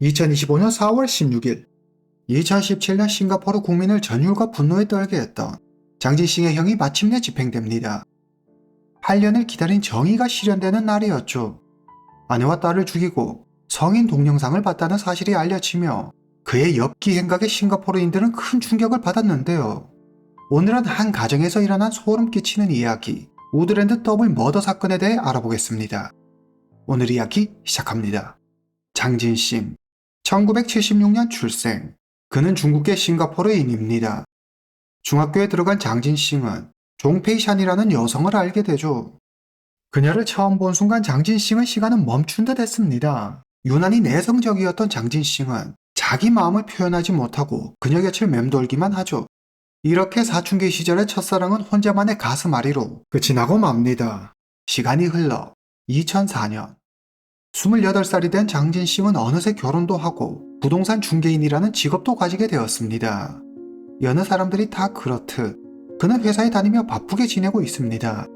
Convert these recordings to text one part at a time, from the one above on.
2025년 4월 16일 2017년 싱가포르 국민을 전율과 분노에 떨게 했던 장진싱의 형이 마침내 집행됩니다. 8년을 기다린 정의가 실현되는 날이었죠. 아내와 딸을 죽이고 성인 동영상을 봤다는 사실이 알려지며 그의 엽기 행각에 싱가포르인들은 큰 충격을 받았는데요. 오늘은 한 가정에서 일어난 소름 끼치는 이야기, 우드랜드 더블 머더 사건에 대해 알아보겠습니다. 오늘 이야기 시작합니다. 장진싱, 1976년 출생. 그는 중국계 싱가포르인입니다. 중학교에 들어간 장진싱은 종페이샨이라는 여성을 알게 되죠. 그녀를 처음 본 순간 장진싱의 시간은 멈춘 듯 했습니다. 유난히 내성적이었던 장진싱은 자기 마음을 표현하지 못하고 그녀 곁을 맴돌기만 하죠. 이렇게 사춘기 시절의 첫사랑은 혼자만의 가슴앓이로 끝이 나고 맙니다. 시간이 흘러 2004년 28살이 된 장진싱은 어느새 결혼도 하고 부동산 중개인이라는 직업도 가지게 되었습니다. 여느 사람들이 다 그렇듯 그는 회사에 다니며 바쁘게 지내고 있습니다.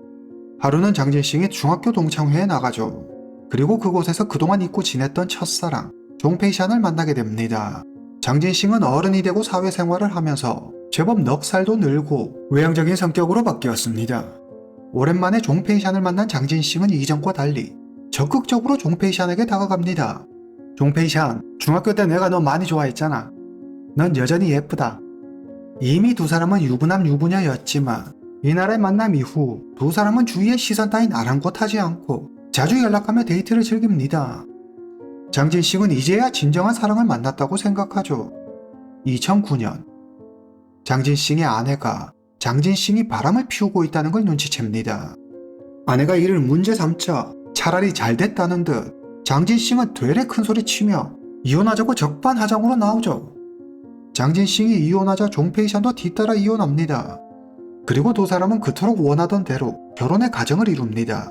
하루는 장진싱이 중학교 동창회에 나가죠. 그리고 그곳에서 그동안 잊고 지냈던 첫사랑 종페이샨을 만나게 됩니다. 장진싱은 어른이 되고 사회생활을 하면서 제법 넉살도 늘고 외향적인 성격으로 바뀌었습니다. 오랜만에 종페이샨을 만난 장진싱은 이전과 달리 적극적으로 종페이샨에게 다가갑니다. 종페이샨, 중학교 때 내가 너 많이 좋아했잖아. 넌 여전히 예쁘다. 이미 두 사람은 유부남 유부녀였지만 이날의 만남 이후 두 사람은 주위의 시선 따윈 아랑곳하지 않고 자주 연락하며 데이트를 즐깁니다. 장진식은 이제야 진정한 사랑을 만났다고 생각하죠. 2009년 장진싱의 아내가 장진싱이 바람을 피우고 있다는 걸 눈치챕니다. 아내가 이를 문제 삼자 차라리 잘 됐다는 듯 장진싱은 되레 큰 소리 치며 이혼하자고 적반하장으로 나오죠. 장진싱이 이혼하자 종페이션도 뒤따라 이혼합니다. 그리고 두 사람은 그토록 원하던 대로 결혼의 가정을 이룹니다.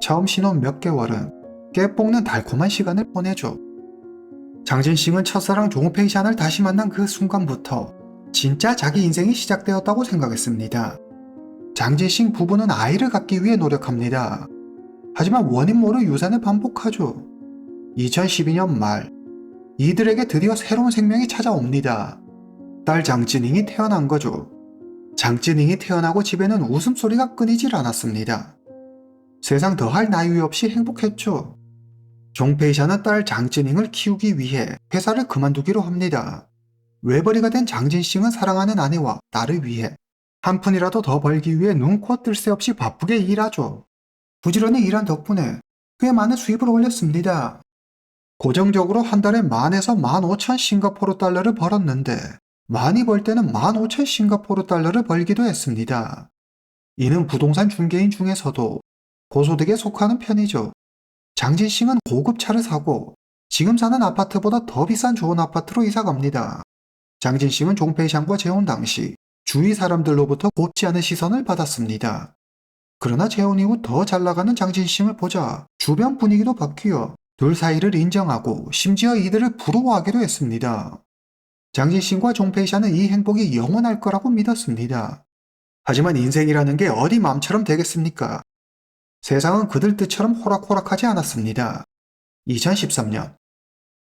처음 신혼 몇 개월은 깨뽕는 달콤한 시간을 보내죠. 장진싱은 첫사랑 종페이션을 다시 만난 그 순간부터 진짜 자기 인생이 시작되었다고 생각했습니다. 장진싱 부부는 아이를 갖기 위해 노력합니다. 하지만 원인 모를 유산을 반복하죠. 2012년 말, 이들에게 드디어 새로운 생명이 찾아옵니다. 딸 장진잉이 태어난 거죠. 장진잉이 태어나고 집에는 웃음소리가 끊이질 않았습니다. 세상 더할 나위 없이 행복했죠. 종페이샤는 딸 장진잉을 키우기 위해 회사를 그만두기로 합니다. 외벌이가 된 장진싱은 사랑하는 아내와 딸을 위해 한 푼이라도 더 벌기 위해 눈코 뜰 새 없이 바쁘게 일하죠. 부지런히 일한 덕분에 꽤 많은 수입을 올렸습니다. 고정적으로 한 달에 만에서 만 오천 싱가포르 달러를 벌었는데 많이 벌 때는 만 오천 싱가포르 달러를 벌기도 했습니다. 이는 부동산 중개인 중에서도 고소득에 속하는 편이죠. 장진 싱은 고급 차를 사고 지금 사는 아파트보다 더 비싼 좋은 아파트로 이사 갑니다. 장진싱은 종페이샹과 재혼 당시 주위 사람들로부터 곱지 않은 시선을 받았습니다. 그러나 재혼 이후 더 잘 나가는 장진싱을 보자 주변 분위기도 바뀌어 둘 사이를 인정하고 심지어 이들을 부러워하기도 했습니다. 장진싱과 종페이샤는 이 행복이 영원할 거라고 믿었습니다. 하지만 인생이라는 게 어디 마음처럼 되겠습니까? 세상은 그들 뜻처럼 호락호락하지 않았습니다. 2013년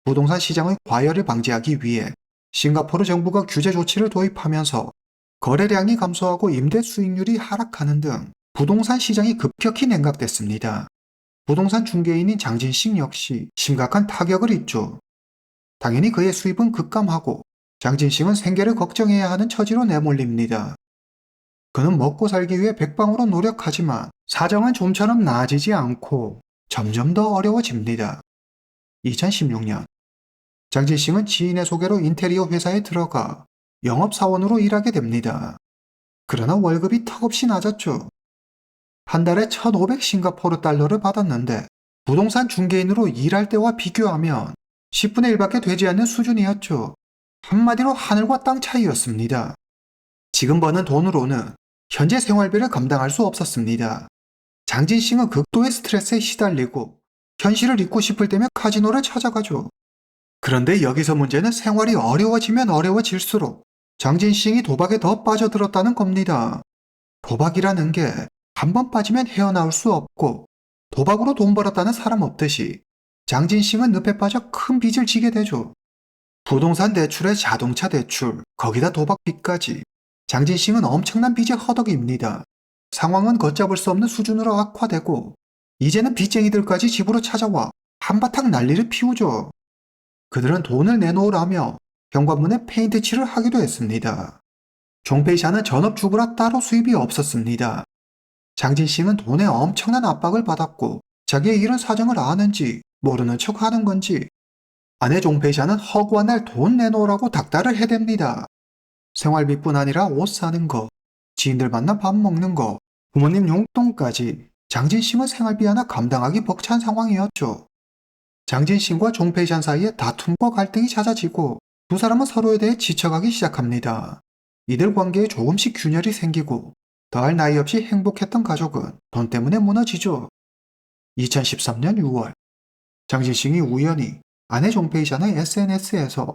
부동산 시장의 과열을 방지하기 위해 싱가포르 정부가 규제 조치를 도입하면서 거래량이 감소하고 임대 수익률이 하락하는 등 부동산 시장이 급격히 냉각됐습니다. 부동산 중개인인 장진식 역시 심각한 타격을 입죠. 당연히 그의 수입은 급감하고 장진식은 생계를 걱정해야 하는 처지로 내몰립니다. 그는 먹고 살기 위해 백방으로 노력하지만 사정은 좀처럼 나아지지 않고 점점 더 어려워집니다. 2016년 장진식은 지인의 소개로 인테리어 회사에 들어가 영업사원으로 일하게 됩니다. 그러나 월급이 턱없이 낮았죠. 한 달에 1,500 싱가포르 달러를 받았는데 부동산 중개인으로 일할 때와 비교하면 10분의 1밖에 되지 않는 수준이었죠. 한마디로 하늘과 땅 차이였습니다. 지금 버는 돈으로는 현재 생활비를 감당할 수 없었습니다. 장진싱은 극도의 스트레스에 시달리고 현실을 잊고 싶을 때면 카지노를 찾아가죠. 그런데 여기서 문제는 생활이 어려워지면 어려워질수록 장진싱이 도박에 더 빠져들었다는 겁니다. 도박이라는 게 한 번 빠지면 헤어나올 수 없고 도박으로 돈 벌었다는 사람 없듯이 장진싱은 늪에 빠져 큰 빚을 지게 되죠. 부동산 대출에 자동차 대출, 거기다 도박빚까지. 장진싱은 엄청난 빚의 허덕입니다. 상황은 걷잡을 수 없는 수준으로 악화되고 이제는 빚쟁이들까지 집으로 찾아와 한바탕 난리를 피우죠. 그들은 돈을 내놓으라며 현관문에 페인트 칠을 하기도 했습니다. 종페이샤는 전업주부라 따로 수입이 없었습니다. 장진 씨는 돈에 엄청난 압박을 받았고 자기의 이런 사정을 아는지 모르는 척 하는 건지 아내 종페이샤는 허구한 날 돈 내놓으라고 닥달을 해댑니다. 생활비뿐 아니라 옷 사는 거, 지인들 만나 밥 먹는 거, 부모님 용돈까지 장진 씨는 생활비 하나 감당하기 벅찬 상황이었죠. 장진씨과 종페이샤 사이에 다툼과 갈등이 잦아지고 두 사람은 서로에 대해 지쳐가기 시작합니다. 이들 관계에 조금씩 균열이 생기고 더할 나위 없이 행복했던 가족은 돈 때문에 무너지죠. 2013년 6월 장진싱이 우연히 아내 종페이샤의 SNS에서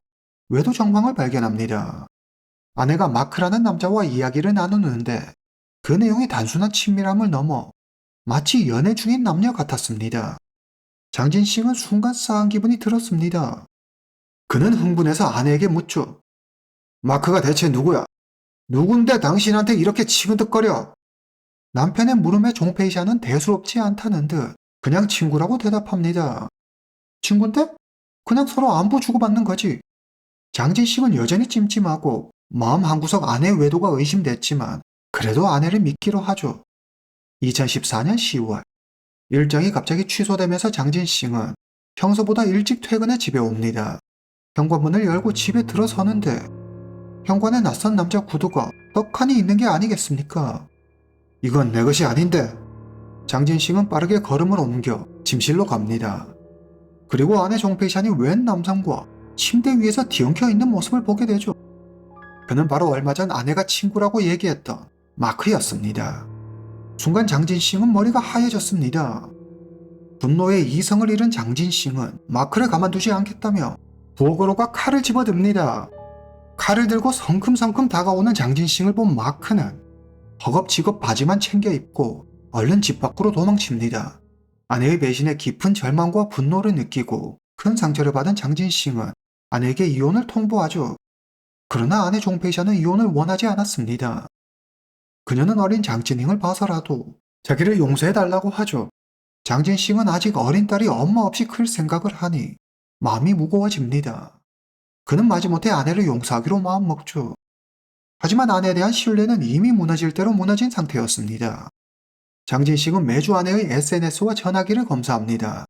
외도 정황을 발견합니다. 아내가 마크라는 남자와 이야기를 나누는데 그 내용이 단순한 친밀함을 넘어 마치 연애 중인 남녀 같았습니다. 장진싱은 순간 싸한 기분이 들었습니다. 그는 흥분해서 아내에게 묻죠. 마크가 대체 누구야? 누군데 당신한테 이렇게 치근덕거려? 남편의 물음에 종페이샤는 대수롭지 않다는 듯 그냥 친구라고 대답합니다. 친구인데? 그냥 서로 안부 주고받는 거지. 장진식은 여전히 찜찜하고 마음 한구석 아내 외도가 의심됐지만 그래도 아내를 믿기로 하죠. 2014년 10월 일정이 갑자기 취소되면서 장진식은 평소보다 일찍 퇴근해 집에 옵니다. 현관문을 열고 집에 들어서는데 현관에 낯선 남자 구두가 떡하니 있는 게 아니겠습니까? 이건 내 것이 아닌데. 장진식은 빠르게 걸음을 옮겨 침실로 갑니다. 그리고 아내 종페이션이 웬 남성과 침대 위에서 뒤엉켜 있는 모습을 보게 되죠. 그는 바로 얼마 전 아내가 친구라고 얘기했던 마크였습니다. 순간 장진싱은 머리가 하얘졌습니다. 분노에 이성을 잃은 장진싱은 마크를 가만두지 않겠다며 부엌으로가 칼을 집어듭니다. 칼을 들고 성큼성큼 다가오는 장진싱을 본 마크는 허겁지겁 바지만 챙겨 입고 얼른 집 밖으로 도망칩니다. 아내의 배신에 깊은 절망과 분노를 느끼고 큰 상처를 받은 장진싱은 아내에게 이혼을 통보하죠. 그러나 아내 종페이샤는 이혼을 원하지 않았습니다. 그녀는 어린 장진행을 봐서라도 자기를 용서해달라고 하죠. 장진싱은 아직 어린 딸이 엄마 없이 클 생각을 하니 마음이 무거워집니다. 그는 마지못해 아내를 용서하기로 마음먹죠. 하지만 아내에 대한 신뢰는 이미 무너질 대로 무너진 상태였습니다. 장진식은 매주 아내의 SNS와 전화기를 검사합니다.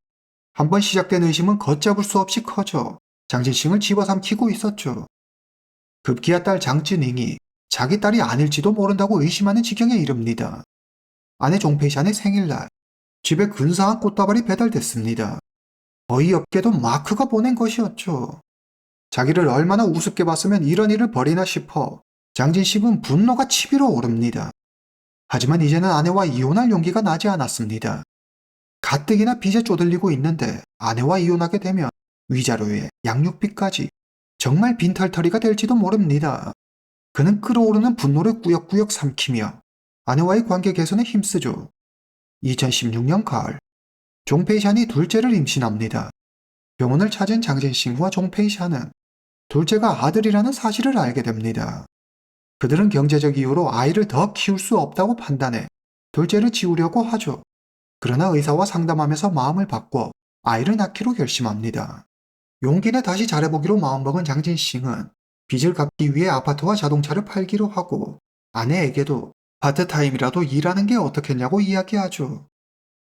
한번 시작된 의심은 걷잡을 수 없이 커져 장진식을 집어삼키고 있었죠. 급기야 딸 장진잉이 자기 딸이 아닐지도 모른다고 의심하는 지경에 이릅니다. 아내 종페이샨의 생일날 집에 근사한 꽃다발이 배달됐습니다. 어이없게도 마크가 보낸 것이었죠. 자기를 얼마나 우습게 봤으면 이런 일을 벌이나 싶어 장진식은 분노가 치밀어 오릅니다. 하지만 이제는 아내와 이혼할 용기가 나지 않았습니다. 가뜩이나 빚에 쪼들리고 있는데 아내와 이혼하게 되면 위자료에 양육비까지 정말 빈털터리가 될지도 모릅니다. 그는 끓어오르는 분노를 꾸역꾸역 삼키며 아내와의 관계 개선에 힘쓰죠. 2016년 가을, 종페이샨이 둘째를 임신합니다. 병원을 찾은 장진싱과 종페이샨은 둘째가 아들이라는 사실을 알게 됩니다. 그들은 경제적 이유로 아이를 더 키울 수 없다고 판단해 둘째를 지우려고 하죠. 그러나 의사와 상담하면서 마음을 바꿔 아이를 낳기로 결심합니다. 용기내 다시 잘해보기로 마음먹은 장진싱은 빚을 갚기 위해 아파트와 자동차를 팔기로 하고 아내에게도 파트타임이라도 일하는 게 어떻겠냐고 이야기하죠.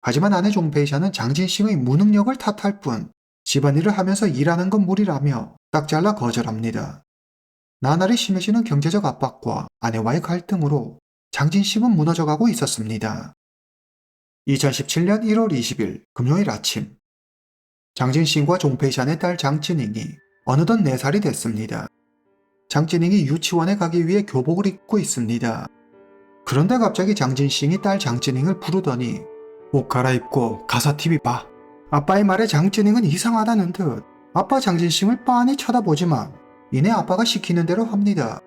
하지만 아내 종페이샤는 장진싱의 무능력을 탓할 뿐 집안일을 하면서 일하는 건 무리라며 딱 잘라 거절합니다. 나날이 심해지는 경제적 압박과 아내와의 갈등으로 장진심은 무너져가고 있었습니다. 2017년 1월 20일 금요일 아침 장진신과 종페이샨의 딸 장진잉이 어느덧 4살이 됐습니다. 장진잉이 유치원에 가기 위해 교복을 입고 있습니다. 그런데 갑자기 장진싱이 딸 장진잉을 부르더니 옷 갈아입고 가서 TV 봐. 아빠의 말에 장진잉은 이상하다는 듯 아빠 장진싱을 빤히 쳐다보지만 이내 아빠가 시키는 대로 합니다.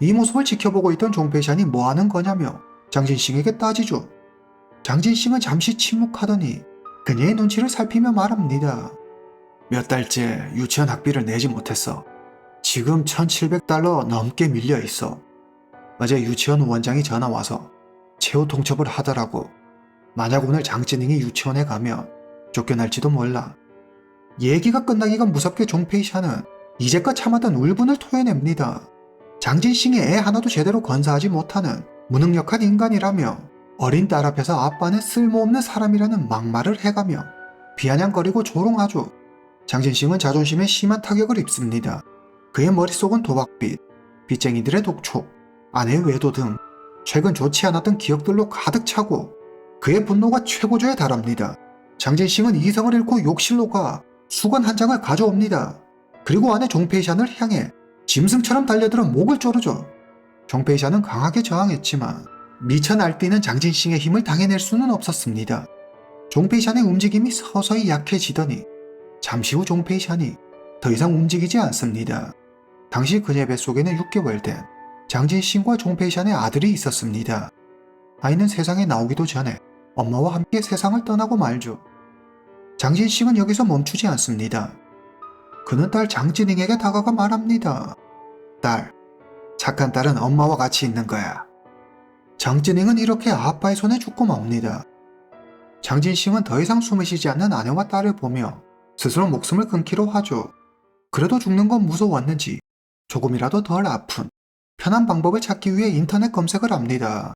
이 모습을 지켜보고 있던 종페이샨이 뭐 하는 거냐며 장진싱에게 따지죠. 장진싱은 잠시 침묵하더니 그녀의 눈치를 살피며 말합니다. 몇 달째 유치원 학비를 내지 못했어. 지금 1,700달러 넘게 밀려 있어. 어제 유치원 원장이 전화 와서 최후 통첩을 하더라고. 만약 오늘 장진행이 유치원에 가면 쫓겨날지도 몰라. 얘기가 끝나기가 무섭게 종페이샤는 이제껏 참았던 울분을 토해냅니다. 장진싱이 애 하나도 제대로 건사하지 못하는 무능력한 인간이라며 어린 딸 앞에서 아빠는 쓸모없는 사람이라는 막말을 해가며 비아냥거리고 조롱하죠. 장진싱은 자존심에 심한 타격을 입습니다. 그의 머릿속은 도박빚, 빚쟁이들의 독촉, 아내의 외도 등 최근 좋지 않았던 기억들로 가득 차고 그의 분노가 최고조에 달합니다. 장진싱은 이성을 잃고 욕실로 가 수건 한 장을 가져옵니다. 그리고 아내 종페이샤를 향해 짐승처럼 달려들어 목을 조르죠. 종페이샤는 강하게 저항했지만 미쳐 날뛰는 장진싱의 힘을 당해낼 수는 없었습니다. 종페이샤의 움직임이 서서히 약해지더니 잠시 후 종페이샤니 더 이상 움직이지 않습니다. 당시 그녀의 뱃속에는 6개월 된 장진싱과 종페이샤의 아들이 있었습니다. 아이는 세상에 나오기도 전에 엄마와 함께 세상을 떠나고 말죠. 장진싱은 여기서 멈추지 않습니다. 그는 딸 장진잉에게 다가가 말합니다. 딸, 착한 딸은 엄마와 같이 있는 거야. 장진잉은 이렇게 아빠의 손에 죽고 맙니다. 장진싱은 더 이상 숨을 쉬지 않는 아내와 딸을 보며 스스로 목숨을 끊기로 하죠. 그래도 죽는 건 무서웠는지 조금이라도 덜 아픈 편한 방법을 찾기 위해 인터넷 검색을 합니다.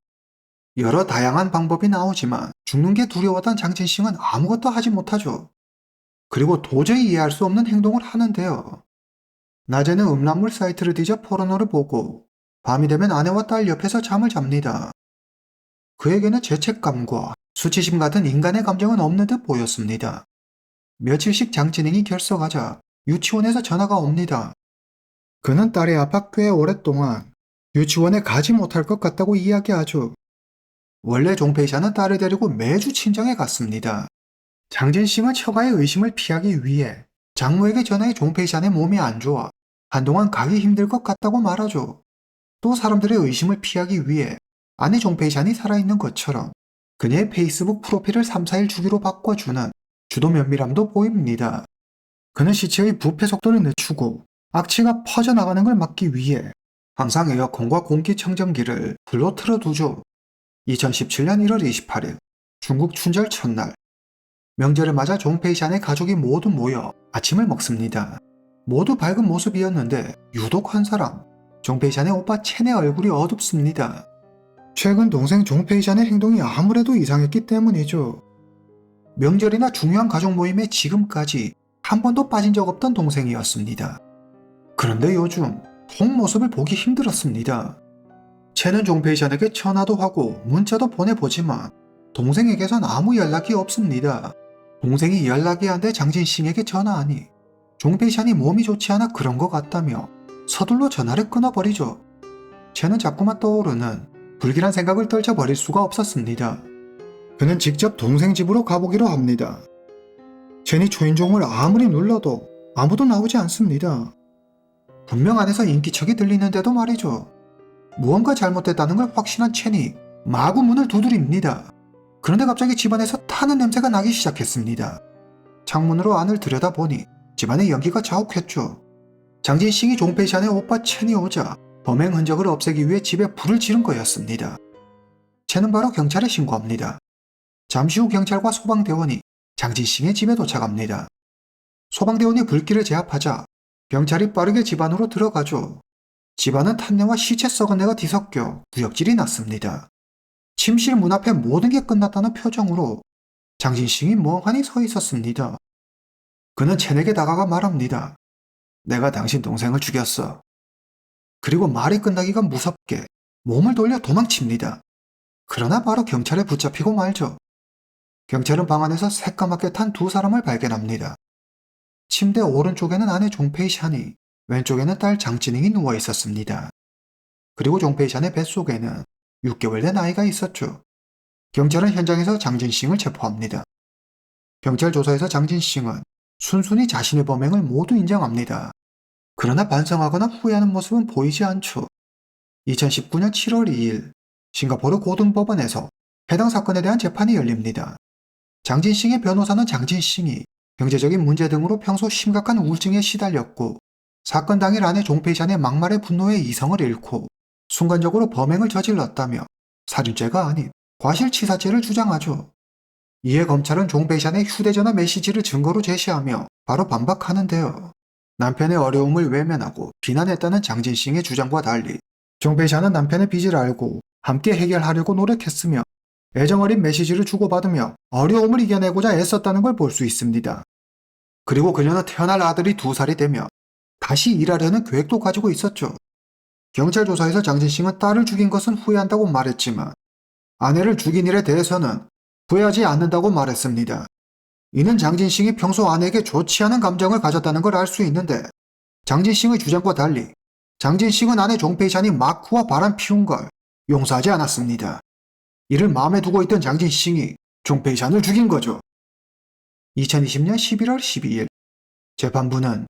여러 다양한 방법이 나오지만 죽는 게 두려웠던 장진싱은 아무것도 하지 못하죠. 그리고 도저히 이해할 수 없는 행동을 하는데요. 낮에는 음란물 사이트를 뒤져 포르노를 보고 밤이 되면 아내와 딸 옆에서 잠을 잡니다. 그에게는 죄책감과 수치심 같은 인간의 감정은 없는 듯 보였습니다. 며칠씩 장진행이 결석하자 유치원에서 전화가 옵니다. 그는 딸의 아빠 꽤 오랫동안 유치원에 가지 못할 것 같다고 이야기하죠. 원래 종페이샤는 딸을 데리고 매주 친정에 갔습니다. 장진싱은 처가의 의심을 피하기 위해 장모에게 전화해 종페이샤의 몸이 안 좋아 한동안 가기 힘들 것 같다고 말하죠. 또 사람들의 의심을 피하기 위해 아내 종페이샤이 살아있는 것처럼 그녀의 페이스북 프로필을 3, 4일 주기로 바꿔주는 주도 면밀함도 보입니다. 그는 시체의 부패 속도를 늦추고 악취가 퍼져나가는 걸 막기 위해 항상 에어컨과 공기청정기를 불로 틀어두죠. 2017년 1월 28일 중국 춘절 첫날 명절을 맞아 종페이샨의 가족이 모두 모여 아침을 먹습니다. 모두 밝은 모습이었는데 유독 한 사람 종페이샨의 오빠 첸의 얼굴이 어둡습니다. 최근 동생 종페이샨의 행동이 아무래도 이상했기 때문이죠. 명절이나 중요한 가족 모임에 지금까지 한 번도 빠진 적 없던 동생이었습니다. 그런데 요즘 통 모습을 보기 힘들었습니다. 첸은 종페이션에게 전화도 하고 문자도 보내보지만 동생에게선 아무 연락이 없습니다. 동생이 연락이 안 돼 장진싱에게 전화하니 종페이션이 몸이 좋지 않아 그런 것 같다며 서둘러 전화를 끊어버리죠. 첸은 자꾸만 떠오르는 불길한 생각을 떨쳐버릴 수가 없었습니다. 그는 직접 동생 집으로 가보기로 합니다. 첸이 초인종을 아무리 눌러도 아무도 나오지 않습니다. 분명 안에서 인기척이 들리는데도 말이죠. 무언가 잘못됐다는 걸 확신한 첸이 마구 문을 두드립니다. 그런데 갑자기 집안에서 타는 냄새가 나기 시작했습니다. 창문으로 안을 들여다보니 집안의 연기가 자욱했죠. 장진싱이 종페이샨의 오빠 첸이 오자 범행 흔적을 없애기 위해 집에 불을 지른 거였습니다. 첸은 바로 경찰에 신고합니다. 잠시 후 경찰과 소방대원이 장진싱의 집에 도착합니다. 소방대원이 불길을 제압하자 경찰이 빠르게 집 안으로 들어가죠. 집안은 탄내와 시체 썩은 내가 뒤섞여 구역질이 났습니다. 침실 문 앞에 모든 게 끝났다는 표정으로 장진싱이 멍하니 서 있었습니다. 그는 첸에게 다가가 말합니다. 내가 당신 동생을 죽였어. 그리고 말이 끝나기가 무섭게 몸을 돌려 도망칩니다. 그러나 바로 경찰에 붙잡히고 말죠. 경찰은 방 안에서 새까맣게 탄 두 사람을 발견합니다. 침대 오른쪽에는 아내 종페이샨이 왼쪽에는 딸 장진행이 누워 있었습니다. 그리고 종페이샨의 뱃속에는 6개월 된 아이가 있었죠. 경찰은 현장에서 장진싱을 체포합니다. 경찰 조사에서 장진싱은 순순히 자신의 범행을 모두 인정합니다. 그러나 반성하거나 후회하는 모습은 보이지 않죠. 2019년 7월 2일 싱가포르 고등법원에서 해당 사건에 대한 재판이 열립니다. 장진싱의 변호사는 장진싱이 경제적인 문제 등으로 평소 심각한 우울증에 시달렸고 사건 당일 아내 종페이샨의 막말의 분노에 이성을 잃고 순간적으로 범행을 저질렀다며 살인죄가 아닌 과실치사죄를 주장하죠. 이에 검찰은 종페이샨의 휴대전화 메시지를 증거로 제시하며 바로 반박하는데요. 남편의 어려움을 외면하고 비난했다는 장진싱의 주장과 달리 종페이샨은 남편의 빚을 알고 함께 해결하려고 노력했으며 애정어린 메시지를 주고받으며 어려움을 이겨내고자 애썼다는 걸 볼 수 있습니다. 그리고 그녀는 태어날 아들이 두 살이 되며 다시 일하려는 계획도 가지고 있었죠. 경찰 조사에서 장진싱은 딸을 죽인 것은 후회한다고 말했지만 아내를 죽인 일에 대해서는 후회하지 않는다고 말했습니다. 이는 장진싱이 평소 아내에게 좋지 않은 감정을 가졌다는 걸 알 수 있는데 장진싱의 주장과 달리 장진싱은 아내 종페이샨이 마쿠와 바람 피운 걸 용서하지 않았습니다. 이를 마음에 두고 있던 장진싱이 종페이샨을 죽인 거죠. 2020년 11월 12일 재판부는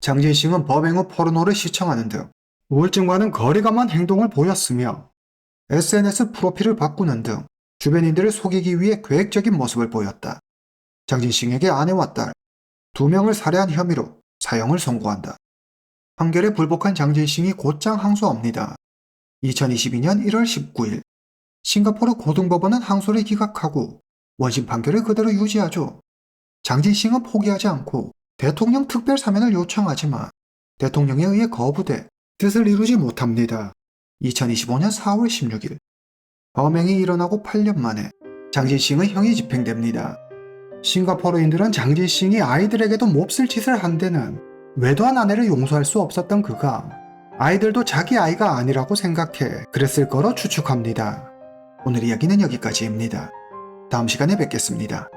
장진싱은 법행 후 포르노를 시청하는 등 우울증과는 거리감한 행동을 보였으며 SNS 프로필을 바꾸는 등 주변인들을 속이기 위해 계획적인 모습을 보였다. 장진싱에게 아내와 딸 두 명을 살해한 혐의로 사형을 선고한다. 판결에 불복한 장진싱이 곧장 항소합니다. 2022년 1월 19일 싱가포르 고등법원은 항소를 기각하고 원심 판결을 그대로 유지하죠. 장진싱은 포기하지 않고 대통령 특별 사면을 요청하지만 대통령에 의해 거부돼 뜻을 이루지 못합니다. 2025년 4월 16일 범행이 일어나고 8년 만에 장진싱의 형이 집행됩니다. 싱가포르인들은 장진싱이 아이들에게도 몹쓸 짓을 한 데는 외도한 아내를 용서할 수 없었던 그가 아이들도 자기 아이가 아니라고 생각해 그랬을 거로 추측합니다. 오늘 이야기는 여기까지입니다. 다음 시간에 뵙겠습니다.